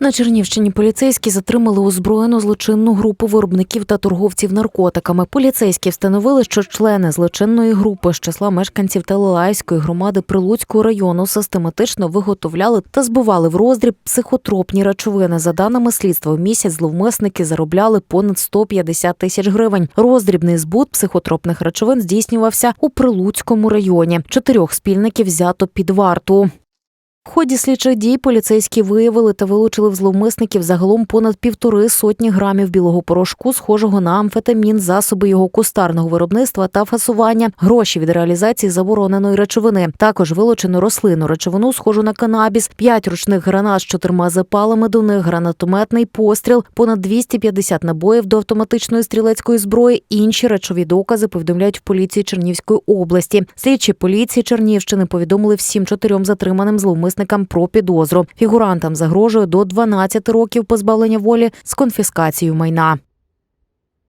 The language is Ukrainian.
На Чернівщині поліцейські затримали озброєну злочинну групу виробників та торговців наркотиками. Поліцейські встановили, що члени злочинної групи з числа мешканців Телелайської громади Прилуцького району систематично виготовляли та збували в роздріб психотропні речовини. За даними слідства, в місяць зловмисники заробляли понад 150 тисяч гривень. Роздрібний збут психотропних речовин здійснювався у Прилуцькому районі. Чотирьох спільників взято під варту. В ході слідчих дій поліцейські виявили та вилучили в зловмисників загалом понад півтори сотні грамів білого порошку, схожого на амфетамін, засоби його кустарного виробництва та фасування, гроші від реалізації забороненої речовини. Також вилучено рослинну речовину, схожу на канабіс, п'ять ручних гранат з чотирма запалами до них, гранатометний постріл, понад 250 набоїв до автоматичної стрілецької зброї. Інші речові докази повідомляють в поліції Чернівської області. Слідчі поліції Чернівщини повідомили всім чотирьом затриманим зловмисникам про підозру. Фігурантам загрожує до 12 років позбавлення волі з конфіскацією майна.